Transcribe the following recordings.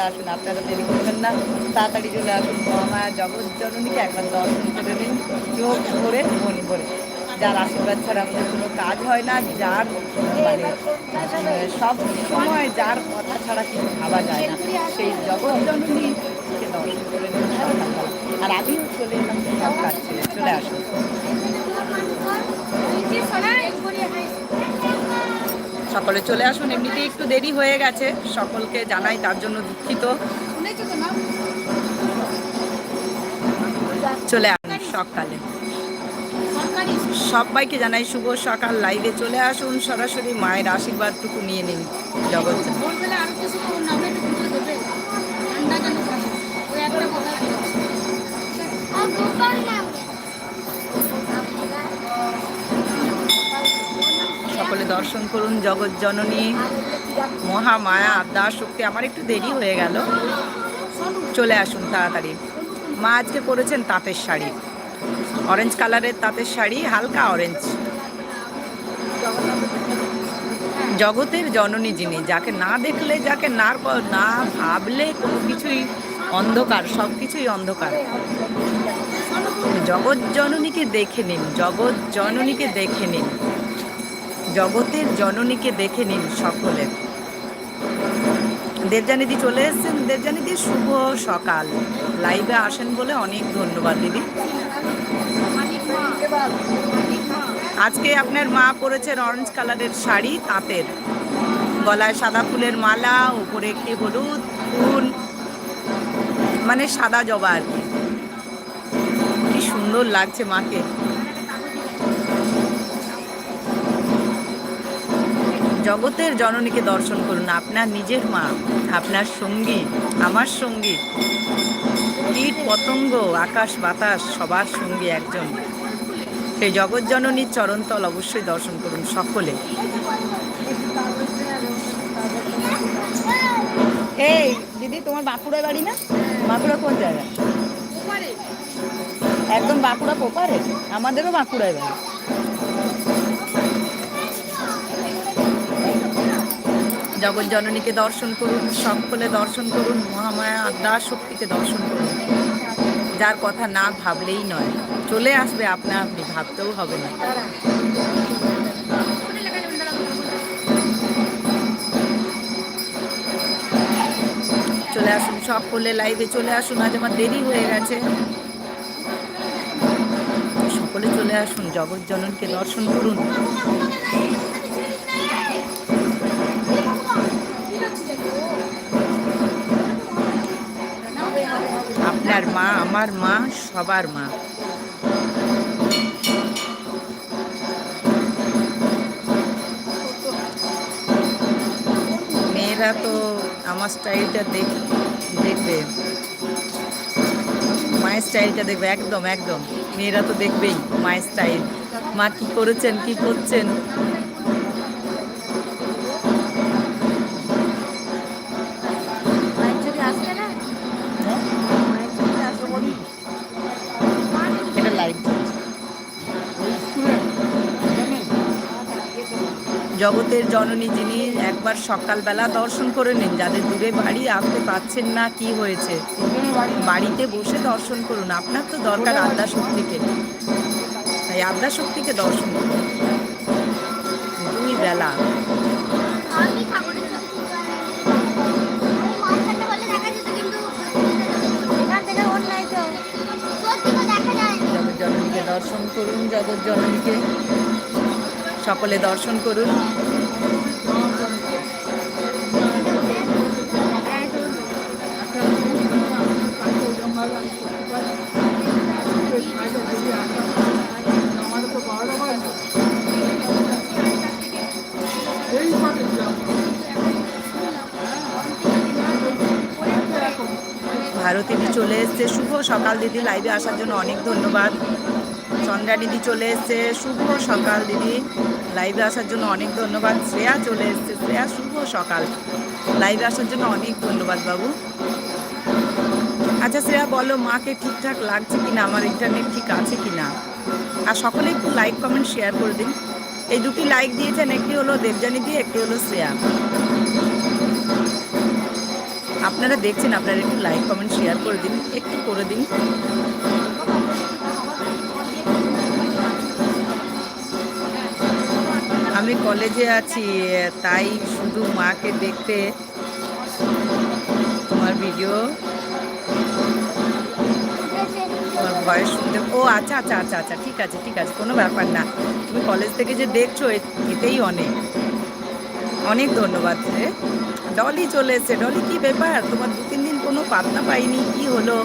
আসুন আপনারা দেরি করবেন না। তাড়াতাড়ি চলে আসুন মহামায়া জগৎ জননীকে একবার দর্শন করে নিন চোখ ভরে মনি ভরে। যার আশীর্বাদ ছাড়া আমাদের কোনো কাজ হয় না যার মানে আহ, সব সময় যার কথা ছাড়া কিছু ভাবা যায় না। সেই জগৎ জননীকে দর্শন করে নিন আর আমিও চলে এলাম সব কাজ ছেড়ে। চলে আসুন। সকলে চলে আসুন। এমনিতেই একটু দেরি হয়ে গেছে। সকলকে জানাই তার জন্য দুঃখিত। চলে আসুন সকালে। সবাইকে জানাই শুভ সকাল। লাইভে চলে আসুন। সরাসরি মায়ের আশীর্বাদটুকু নিয়ে নিন জগৎ ভোরবেলা কিছু না আমরা একটু দর্শন করুন জগৎ জননী। মহামায়া আদ্যা শক্তি। আমার একটু দেরি হয়ে গেল। চলে আসুন তাড়াতাড়ি। মা আজকে পরেছেন তাঁতের শাড়ি। অরেঞ্জ কালারের তাঁতের শাড়ি, হালকা অরেঞ্জ জগতের জননী যিনি, যাকে না দেখলে, যাকে না না ভাবলে কোনো কিছুই অন্ধকার, সব কিছুই অন্ধকার। জগৎ জননীকে দেখে নিন, জগৎ জননীকে দেখে নিন। জগতের জননীকে দেখে নিন সকলে। দেবজানিদি চলে এসেছেন। দেবজানিদি শুভ সকাল। লাইভে আসেন বলে অনেক ধন্যবাদ, দিদি। আজকে আপনার মা পরেছেন অরেঞ্জ কালারের শাড়ি, তাঁতের। গলায় সাদা ফুলের মালা, উপরে একটি হলুদ ফুল। মানে সাদা জবা আর কি। কি সুন্দর লাগছে মাকে। জগতের জননীকে দর্শন করুন। আপনার নিজের মা, আপনার সঙ্গী, আমার সঙ্গী। কীট, পতঙ্গ, আকাশ, বাতাস, সবার সঙ্গী একজন। সেই জগৎ জননীর চরণতল অবশ্যই দর্শন করুন সকলে। এই, দিদি, তোমার বাঁকুড়া বাড়ি না? বাঁকুড়া কোন জায়গা একদম বাঁকুড়া পোপারে আমাদেরও বাঁকুড়ায় বাড়ি। জগৎ জননীকে দর্শন করুন, সকলে দর্শন করুন, মহামায়া আদ্যা শক্তিকে দর্শন করুন। যার কথা না ভাবলেই নয়, চলে আসবে আপনা আপনি, ভাবতেও হবে না। চলে আসুন সব করলে লাইভে চলে আসুন, আজ আমার দেরি হয়ে গেছে। সকলে চলে আসুন, জগৎ জননকে দর্শন করুন। আপনার মা, আমার মা, সবার মা। মেয়েরা তো আমার স্টাইলটা দেখ, দেখবে। মায়ের স্টাইলটা দেখবে, একদম একদম। মেয়েরা তো দেখবেই মায়ের স্টাইল। মা কি করেছেন, কি করছেন? জগতের জননী যিনি একবার সকালবেলা দর্শন করে নিন। যাদের দূরে বাড়ি আসতে পাচ্ছেন না কি হয়েছে বাড়িতে বসে দর্শন করুন। আপনার তো দরকার আদ্যা শক্তিকে। তাই আদ্যা শক্তিকে দর্শন করুন। দুই বেলা। জগৎ জননীকে দর্শন করুন জগৎ জননীকে সকলে দর্শন করুন। ভারতীদি চলে এসছে। শুভ সকাল দিদি। লাইভে আসার জন্য অনেক ধন্যবাদ। চন্দ্রা দিদি চলে এসছে। শুভ সকাল দিদি। লাইভে আসার জন্য অনেক ধন্যবাদ, শ্রেয়া। চলে এসছে শ্রেয়া। শুভ সকাল। লাইভে আসার জন্য অনেক ধন্যবাদ, বাবু। আচ্ছা শ্রেয়া, বলো, মাকে ঠিকঠাক লাগছে কিনা? আমার ইন্টারনেট ঠিক আছে কিনা? আর সকলে একটু লাইক কমেন্ট শেয়ার করে দিন। এই দুটি লাইক দিয়েছেন, একটি হলো দেবজানি দিয়ে একটি হলো শ্রেয়া। আপনারা দেখছেন, আপনারা একটু লাইক কমেন্ট শেয়ার করে দিন, একটু করে দিন। আমি কলেজে আছি, তাই শুধু মাকে দেখতে তোমার ভিডিও তোমার ভয়েস শুনতে। ও আচ্ছা আচ্ছা আচ্ছা আচ্ছা ঠিক আছে ঠিক আছে, কোনো ব্যাপার না। তুমি কলেজ থেকে যে দেখছ এতেই অনেক। অনেক ধন্যবাদ রে। ডলি চলে এসছে। ডলি, কি ব্যাপার? তোমার দু তিন দিন কোনো পাতনা পাইনি, কি হলো?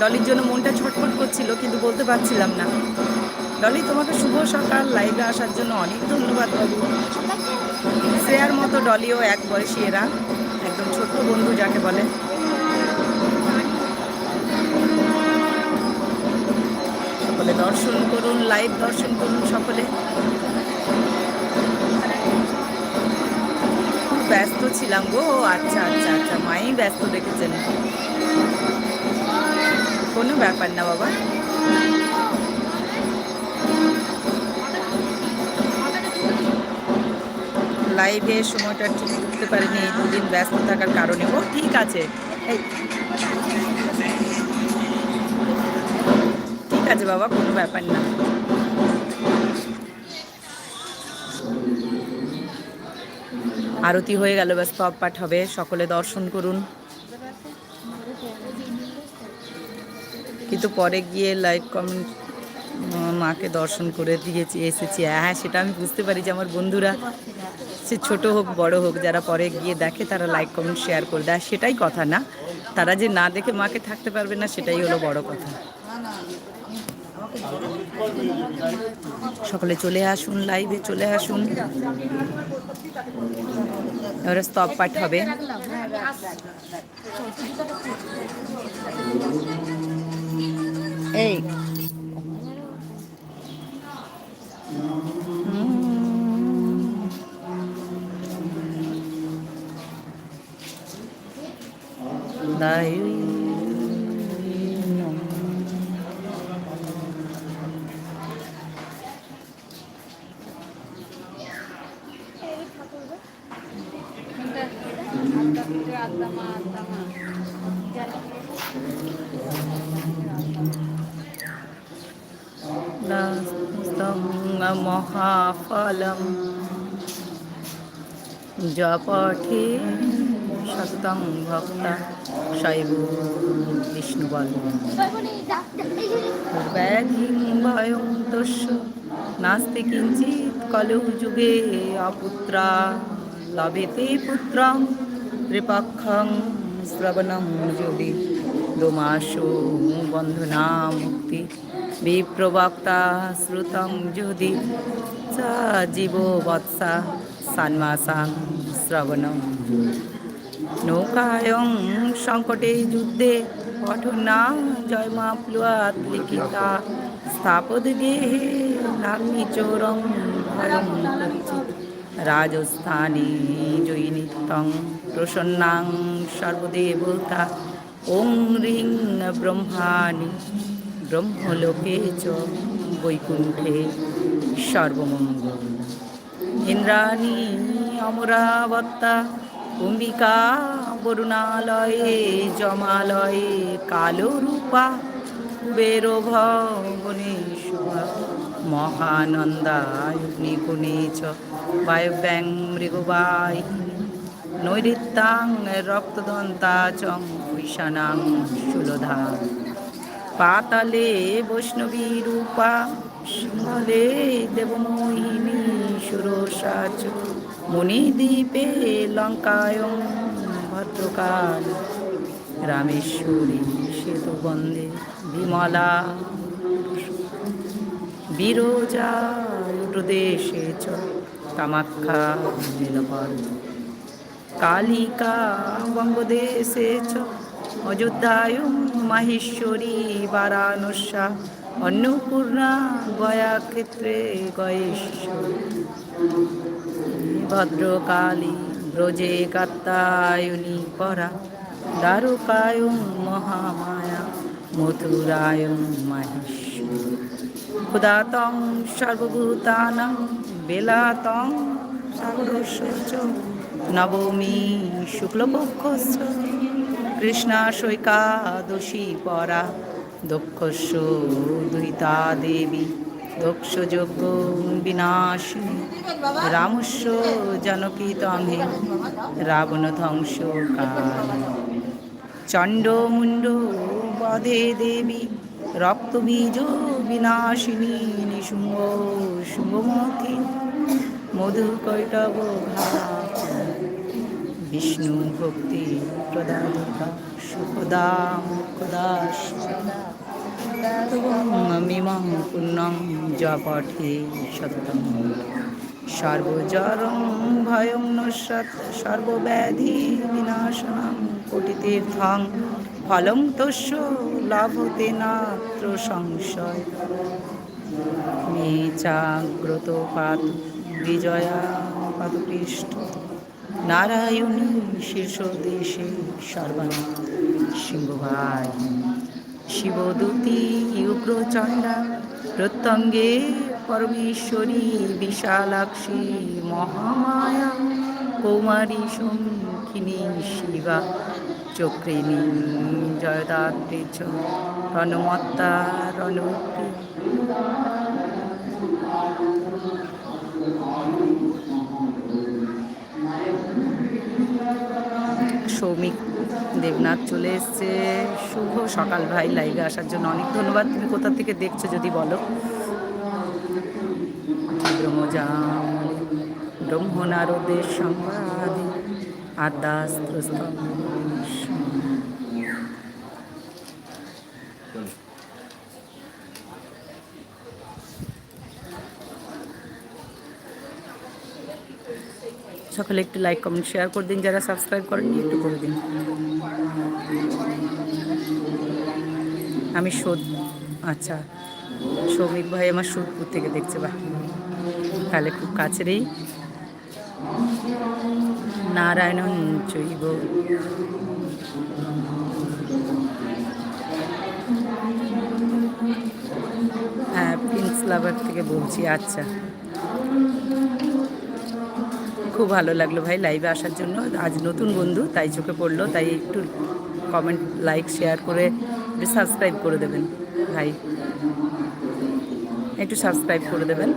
ডলির জন্য মনটা ছটফট করছিল, কিন্তু বলতে পারছিলাম না। ডলি তোমাকে শুভ সকাল। লাইভে আসার জন্য অনেক ধন্যবাদ বাবু শ্রেয়ার মতো ডলিও এক বয়সী এরা, একদম ছোট্ট বন্ধু যাকে বলে। সকলে দর্শন করুন লাইভ দর্শন করুন সকলে। ব্যস্ত ছিলাম গো। আচ্ছা আচ্ছা আচ্ছা মাই ব্যস্ত দেখেছেন। কোনো ব্যাপার না বাবা। লাইভে সময়টা ঠিক করতে পারিনি, এই দুদিন ব্যস্ত থাকার কারণে। ও, ঠিক আছে। ঠিক আছে বাবা, কোনো ব্যাপার না। আরতি হয়ে গেল ব্যাস স্তব পাঠ হবে। সকলে দর্শন করুন। কিন্তু পরে গিয়ে লাইক কমেন্ট মাকে দর্শন করে দিয়েছি, এসেছি। হ্যাঁ সেটা আমি বুঝতে পারি যে আমার বন্ধুরা, সে ছোট হোক, বড় হোক, যারা পরে গিয়ে দেখে তারা লাইক কমেন্ট শেয়ার করে দেয়। সেটাই কথা না। তারা যে না দেখে মাকে থাকতে পারবে না, সেটাই হলো বড় কথা। সকলে চলে আসুন লাইভে চলে আসুন। এবারে স্তব পাঠ হবে। এই। দাই মহাফলম জপঠে সতং ভক্তা শৈব বিষ্ণুবল। ব্যাধিং ভয়ং দস্য নাস্তি কিঞ্চিৎ কলৌ যুগে অপুত্রা লভেতে পুত্রং ত্রিপক্ষং শ্রবণং যোগে। দোমাসো বন্ধনা মুক্তি, বিপ্রবক্তা শ্রুতং যদি। সা জীব বৎসা সান্মাসাং শ্রবণং নৌকায়ং সংকটে যুদ্ধে পঠনা জয়মা প্লুয়াত লিখিতা। স্থাপদ গেহে নাগ্নি চোরং ভয়ং রাজস্থানে জয়ী নিত্যং প্রসন্নাং সর্বদেবতা। ওং রিং ব্রহ্মাণি। ব্রহ্মলোকে চ বৈকুণ্ঠে সর্বমঙ্গল। ইন্দ্রাণী অমরাবত্তা কুম্বিকা বরুণালয়ে, জমালয়ে কালো রূপা কুবের ভবনে শুভা মহানন্দাগ্নিগুণে চ, বায়ব্যাং মৃগবাহিনী নৈরিত্যাং রক্তদন্তা চং, ঈশানাং সুলধা। পাতালে বৈষ্ণবী রূপা, সিংহলে দেবমোহিনী সুরসাচ মণিদ্বীপে লঙ্কায়ং ভদ্রকাল। রামেশ্বরী সেতু বন্দে বিমলা। বিরোজা প্রদেশে চ কামাখ্যা নীলপর্ব কালিকা বঙ্গদেশে চ অযোধ্যায়ং মাহেশ্বরী বারাণস্যা অন্নপূর্ণা গয়াক্ষেত্রে গয়েশ্বরী। ভদ্রকালী, ব্রজে কাত্তায়নী পরা। দ্বারকায়ং মহামায়া মথুরায়ং মাহেশ্বরী। ক্ষুদাতং সর্বভূতানাং, বেলাতং সাগরস্য নবমী শুক্লপক্ষস্য কৃষ্ণাশৈকাদশী পরা। দক্ষস্য দুহিতা দেবী দক্ষযজ্ঞ বিনাশিনী। রামস্য রাবণ ধ্বংস চণ্ড মুণ্ড বধে দেবী, রক্তবীজ বিনাশিনী, নিশুম্ভ শুভমতি মধু কৈটব বিষ্ণু ভক্তি প্রদা সুখদা মুখদা মিমং জপঠে সততম সর্বজরং ভয়ং নস্যৎ সর্বব্যাধি বিনাশনং কোটিতীর্থং ফলং তস্য লাভতে নাত্র সংশয় মে পাত বিজয়া পাদপৃষ্ঠ নারায়ণী শীর্ষ দেশে সর্বাণী সিংহভাই শিবদূতি উগ্রচণ্ডা প্রত্যঙ্গে পরমেশ্বরী বিশালাক্ষী মহামায়া কৌমারী শঙ্খিনী শিবা চক্রিণী জয়দাত্রী রণমত্তা রণপ্রিয়া সৌমিক দেবনাথ চলে এসছে। শুভ সকাল ভাই লাইভে আসার জন্য। অনেক ধন্যবাদ। তুমি কোথা থেকে দেখছ যদি বলো? ব্রহ্মজাম ব্রহ্ম নারদের সংবাদে আদাস্ত্রস্ত সকালে একটু লাইক কমেন্ট শেয়ার করে দিন। যারা সাবস্ক্রাইব করেননি, একটু করে দিন। আমি সোদ আচ্ছা সৌমিক ভাই আমার সুদপুর থেকে দেখছে বা তাহলে খুব কাছেরই। নারায়ণ চৈব। হ্যাঁ প্রিন্স লাভার থেকে বলছি আচ্ছা। খুব ভালো লাগল ভাই লাইভে আসার জন্য। আজ নতুন বন্ধু, তাই চোখে পড়ল, তাই একটু কমেন্ট লাইক শেয়ার করে একটু সাবস্ক্রাইব করে দেবেন, ভাই। একটু সাবস্ক্রাইব করে দেবেন।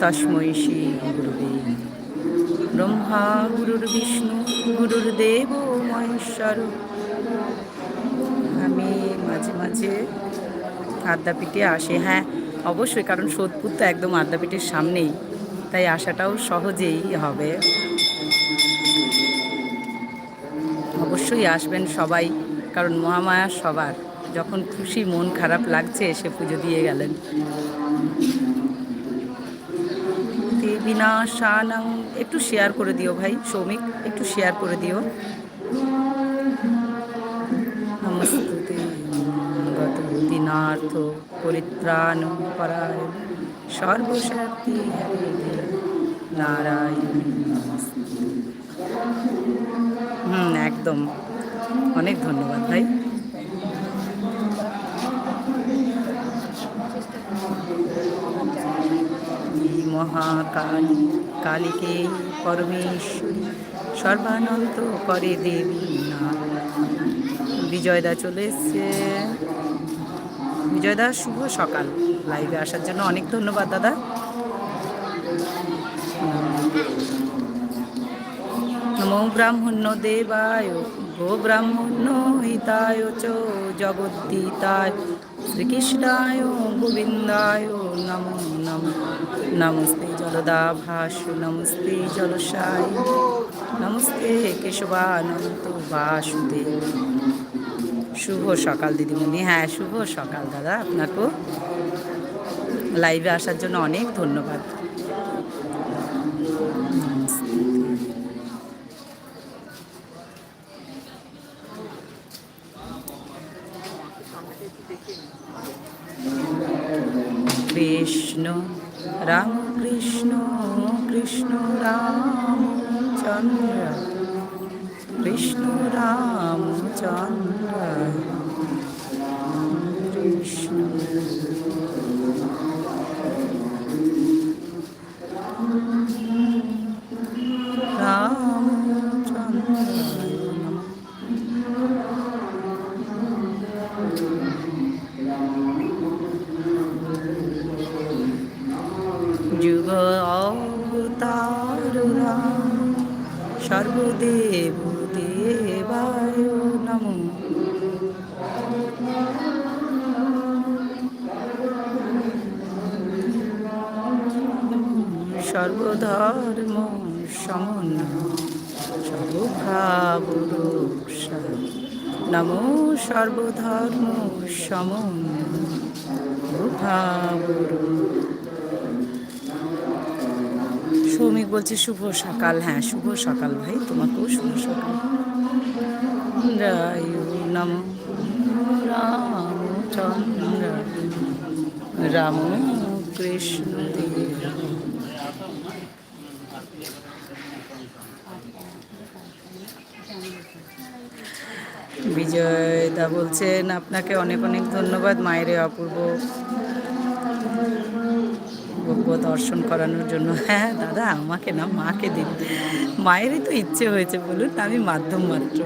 তস্মৈ শ্রী গুরুদেব, ব্রহ্মা গুরুর বিষ্ণু গুরুর দেব মহেশ্বর। আমি মাঝে মাঝে আদ্যাপীঠে আসে। হ্যাঁ অবশ্যই, কারণ সোদপুর তো একদম আদ্যাপীঠের সামনেই, তাই আসাটাও সহজেই হবে। অবশ্যই আসবেন সবাই, কারণ মহামায়া সবার। যখন খুশি মন খারাপ লাগছে, এসে পুজো দিয়ে গেলেন। বিনাশানাং একটু শেয়ার করে দিও ভাই, সৌমিক, একটু শেয়ার করে দিও। নমস্তুতে পরিত্রাণ পরায় সর্বশক্তি নারায়ণ। একদম। অনেক ধন্যবাদ, ভাই। মহাকালী, কালীকে পরমেশ্বরী সর্বানন্ত করে দেবী বিজয়দা চলে এসছে। বিজয়দা, শুভ সকাল। লাইভে আসার জন্য অনেক ধন্যবাদ, দাদা। নমো ব্রাহ্মণ্য দেবায় গো ব্রাহ্মণ্য হিতায় চ জগদ্দিতায় শ্রীকৃষ্ণায় গোবিন্দায় নমো নম নমস্তে জলদা ভাস নমস্তে জলসায় নমস্তে কেশবানন্ত বাসুদেব শুভ সকাল, দিদিমণি। হ্যাঁ শুভ সকাল, দাদা। আপনাকেও লাইভে আসার জন্য অনেক ধন্যবাদ। কৃষ্ণ রাম কৃষ্ণ কৃষ্ণ রাম চন্দ্র কৃষ্ণ রাম চন্দ্র কৃষ্ণ। সর্বধর্ম সমন সর্বভাব নমো সর্বধর্ম সমন সৌমিক বলছে শুভ সকাল হ্যাঁ শুভ সকাল ভাই তোমাকেও শুভ সকাল রায় নম রামচন্দ্র রাম কৃষ্ণ দেব বিজয় দা বলছেন, আপনাকে অনেক অনেক ধন্যবাদ মায়ের অপূর্ব ভব্য দর্শন করানোর জন্য। হ্যাঁ দাদা, আমাকে না, মাকে দিন। মায়েরই তো ইচ্ছে হয়েছে, বলুন, আমি মাধ্যম মাত্র।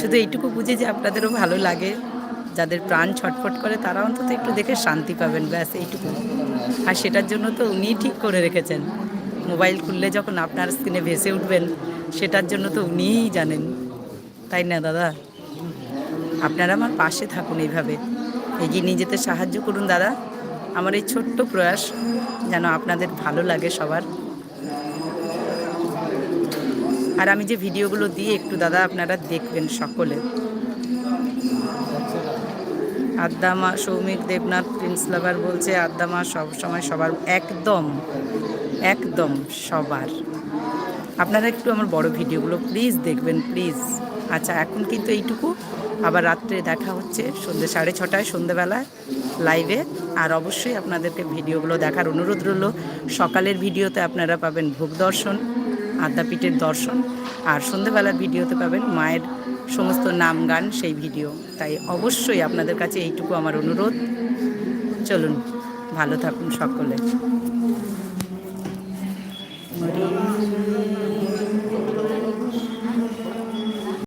শুধু এইটুকু বুঝি যে আপনাদেরও ভালো লাগে। যাদের প্রাণ ছটফট করে, তারা অন্তত একটু দেখে শান্তি পাবেন, ব্যাস, এইটুকু। আর সেটার জন্য তো উনি ঠিক করে রেখেছেন। মোবাইল খুললে যখন আপনার স্ক্রিনে ভেসে উঠবেন, সেটার জন্য তো উনিই জানেন। তাই না, দাদা? আপনারা আমার পাশে থাকুন এইভাবে। এগিয়ে নিয়ে যেতে সাহায্য করুন, দাদা। আমার এই ছোট্ট প্রয়াস যেন আপনাদের ভালো লাগে সবার। আর আমি যে ভিডিওগুলো দিই, একটু দাদা আপনারা দেখবেন সকলে। আদ্দামা, সৌমিক দেবনাথ, প্রিন্স লাভার বলছে, আদ্দামা সব সময় সবার, একদম একদম সবার। আপনারা একটু আমার বড় ভিডিওগুলো প্লিজ দেখবেন প্লিজ আচ্ছা এখন কিন্তু এইটুকু। আবার রাত্রে দেখা হচ্ছে সন্ধ্যে সাড়ে ছটায়, সন্ধ্যেবেলায় লাইভে আর অবশ্যই আপনাদেরকে ভিডিওগুলো দেখার অনুরোধ রইল। সকালের ভিডিওতে আপনারা পাবেন ভোগ দর্শন, আদ্যাপীঠের দর্শন। আর সন্ধ্যেবেলার ভিডিওতে পাবেন মায়ের সমস্ত নাম গান সেই ভিডিও। তাই অবশ্যই আপনাদের কাছে এইটুকু আমার অনুরোধ। চলুন, ভালো থাকুন সকলে।